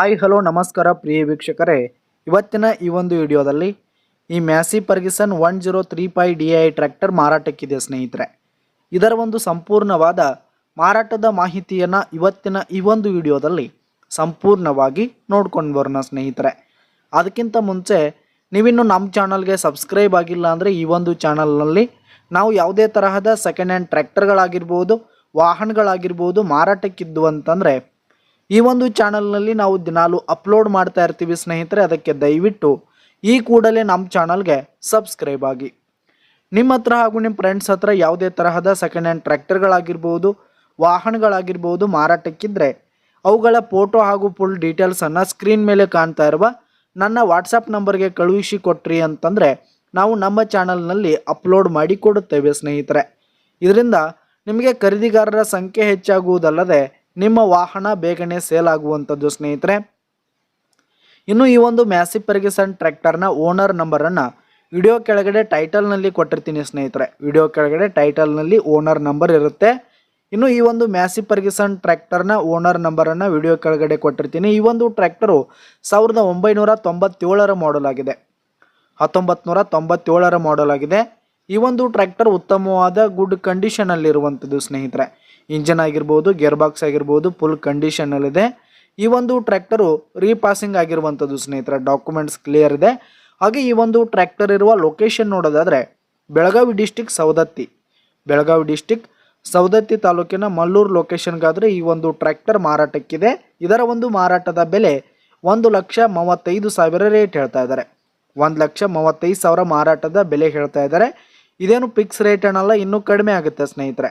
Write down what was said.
Hi, hello, ನಮಸ್ಕಾರ ಪ್ರಿಯ ವೀಕ್ಷಕರೇ. ಇವತ್ತಿನ ಈ ಒಂದು ವಿಡಿಯೋದಲ್ಲಿ ಈ Massey Ferguson one zero three five D I tractor ಮಾರಾಟಕ್ಕಿದೆ ಸ್ನೇಹಿತರೆ. ಇದರ ಒಂದು ಸಂಪೂರ್ಣವಾದ ಮಾರಾಟದ ಮಾಹಿತಿಯನ್ನು ಇವತ್ತಿನ ಈ ಒಂದು ವಿಡಿಯೋದಲ್ಲಿ ಸಂಪೂರ್ಣವಾಗಿ ನೋಡ್ಕೊಂಡು ಬರೋಣ ಸ್ನೇಹಿತರೆ. ಅದಕ್ಕಿಂತ ಮುಂಚೆ ನೀವಿನ್ನು ನಮ್ಮ ಚಾನಲ್ಗೆ ಸಬ್ಸ್ಕ್ರೈಬ್ ಆಗಿಲ್ಲ ಅಂದರೆ ಈ ಒಂದು ಚಾನಲ್ನಲ್ಲಿ ನಾವು ಯಾವುದೇ ತರಹದ ಸೆಕೆಂಡ್ ಹ್ಯಾಂಡ್ ಟ್ರ್ಯಾಕ್ಟರ್ಗಳಾಗಿರ್ಬೋದು, ವಾಹನಗಳಾಗಿರ್ಬೋದು ಮಾರಾಟಕ್ಕಿದ್ದು ಅಂತಂದರೆ ಈ ಒಂದು ಚಾನಲ್ನಲ್ಲಿ ನಾವು ದಿನಾಲು ಅಪ್ಲೋಡ್ ಮಾಡ್ತಾ ಇರ್ತೀವಿ ಸ್ನೇಹಿತರೆ, ಅದಕ್ಕೆ ದಯವಿಟ್ಟು ಈ ಕೂಡಲೇ ನಮ್ಮ ಚಾನಲ್ಗೆ ಸಬ್ಸ್ಕ್ರೈಬ್ ಆಗಿ. ನಿಮ್ಮ ಹತ್ರ ಹಾಗೂ ನಿಮ್ಮ ಫ್ರೆಂಡ್ಸ್ ಹತ್ರ ಯಾವುದೇ ತರಹದ ಸೆಕೆಂಡ್ ಹ್ಯಾಂಡ್ ಟ್ರ್ಯಾಕ್ಟರ್ಗಳಾಗಿರ್ಬೋದು, ವಾಹನಗಳಾಗಿರ್ಬೋದು, ಮಾರಾಟಕ್ಕಿದ್ರೆ ಅವುಗಳ ಫೋಟೋ ಹಾಗೂ ಫುಲ್ ಡೀಟೇಲ್ಸನ್ನು ಸ್ಕ್ರೀನ್ ಮೇಲೆ ಕಾಣ್ತಾ ಇರುವ ನನ್ನ ವಾಟ್ಸಪ್ ನಂಬರ್ಗೆ ಕಳುಹಿಸಿ ಕೊಟ್ರಿ ಅಂತಂದರೆ ನಾವು ನಮ್ಮ ಚಾನಲ್ನಲ್ಲಿ ಅಪ್ಲೋಡ್ ಮಾಡಿ ಕೊಡುತ್ತೇವೆ ಸ್ನೇಹಿತರೆ. ಇದರಿಂದ ನಿಮಗೆ ಖರೀದಿಗಾರರ ಸಂಖ್ಯೆ ಹೆಚ್ಚಾಗುವುದಲ್ಲದೆ ನಿಮ್ಮ ವಾಹನ ಬೇಗನೆ ಸೇಲ್ ಆಗುವಂಥದ್ದು, ಸ್ನೇಹಿತರೆ. ಇನ್ನು ಈ ಒಂದು ಮ್ಯಾಸಿ ಪರ್ಗಿಸನ್ ಟ್ರ್ಯಾಕ್ಟರ್ನ ಓನರ್ ನಂಬರನ್ನು ವಿಡಿಯೋ ಕೆಳಗಡೆ ಟೈಟಲ್ನಲ್ಲಿ ಕೊಟ್ಟಿರ್ತೀನಿ, ಸ್ನೇಹಿತರೆ. ವಿಡಿಯೋ ಕೆಳಗಡೆ ಟೈಟಲ್ನಲ್ಲಿ ಓನರ್ ನಂಬರ್ ಇರುತ್ತೆ. ಇನ್ನು ಈ ಒಂದು ಮ್ಯಾಸಿ ಪರ್ಗಿಸನ್ ಟ್ರ್ಯಾಕ್ಟರ್ನ ಓನರ್ ನಂಬರನ್ನು ವಿಡಿಯೋ ಕೆಳಗಡೆ ಕೊಟ್ಟಿರ್ತೀನಿ. ಈ ಒಂದು ಟ್ರ್ಯಾಕ್ಟರು ಸಾವಿರದ ಒಂಬೈನೂರ ತೊಂಬತ್ತೇಳರ ಮಾಡಲ್ ಆಗಿದೆ. ಹತ್ತೊಂಬತ್ತು ನೂರ ತೊಂಬತ್ತೇಳರ ಮಾಡಲ್ ಆಗಿದೆ. ಈ ಒಂದು ಟ್ರ್ಯಾಕ್ಟರ್ ಉತ್ತಮವಾದ ಗುಡ್ ಕಂಡೀಷನಲ್ಲಿರುವಂಥದ್ದು ಸ್ನೇಹಿತರೆ. ಇಂಜನ್ ಆಗಿರ್ಬೋದು ಗೇರ್ ಬಾಕ್ಸ್ ಆಗಿರ್ಬೋದು ಫುಲ್ ಕಂಡೀಷನಲ್ಲಿದೆ ಈ ಒಂದು ಟ್ರ್ಯಾಕ್ಟರು ರೀಪಾಸಿಂಗ್ ಆಗಿರುವಂಥದ್ದು ಸ್ನೇಹಿತರೆ ಡಾಕ್ಯುಮೆಂಟ್ಸ್ ಕ್ಲಿಯರ್ ಇದೆ. ಹಾಗೆ ಈ ಒಂದು ಟ್ರ್ಯಾಕ್ಟರ್ ಇರುವ ಲೊಕೇಶನ್ ನೋಡೋದಾದರೆ ಬೆಳಗಾವಿ ಡಿಸ್ಟಿಕ್ ಸವದತ್ತಿ. ಬೆಳಗಾವಿ ಡಿಸ್ಟಿಕ್ ಸವದತ್ತಿ ತಾಲೂಕಿನ ಮಲ್ಲೂರು ಲೊಕೇಶನ್ಗಾದರೆ ಈ ಒಂದು ಟ್ರ್ಯಾಕ್ಟರ್ ಮಾರಾಟಕ್ಕಿದೆ. ಇದರ ಒಂದು ಮಾರಾಟದ ಬೆಲೆ ಒಂದು ಲಕ್ಷ ಮೂವತ್ತೈದು ಸಾವಿರ ರೇಟ್ ಹೇಳ್ತಾ ಇದ್ದಾರೆ. ಒಂದು ಲಕ್ಷ ಮೂವತ್ತೈದು ಸಾವಿರ ಮಾರಾಟದ ಬೆಲೆ ಹೇಳ್ತಾ ಇದ್ದಾರೆ. ಇದೇನು ಫಿಕ್ಸ್ ರೇಟ್ ಏನಲ್ಲ ಇನ್ನೂ ಕಡಿಮೆ ಆಗುತ್ತೆ ಸ್ನೇಹಿತರೆ.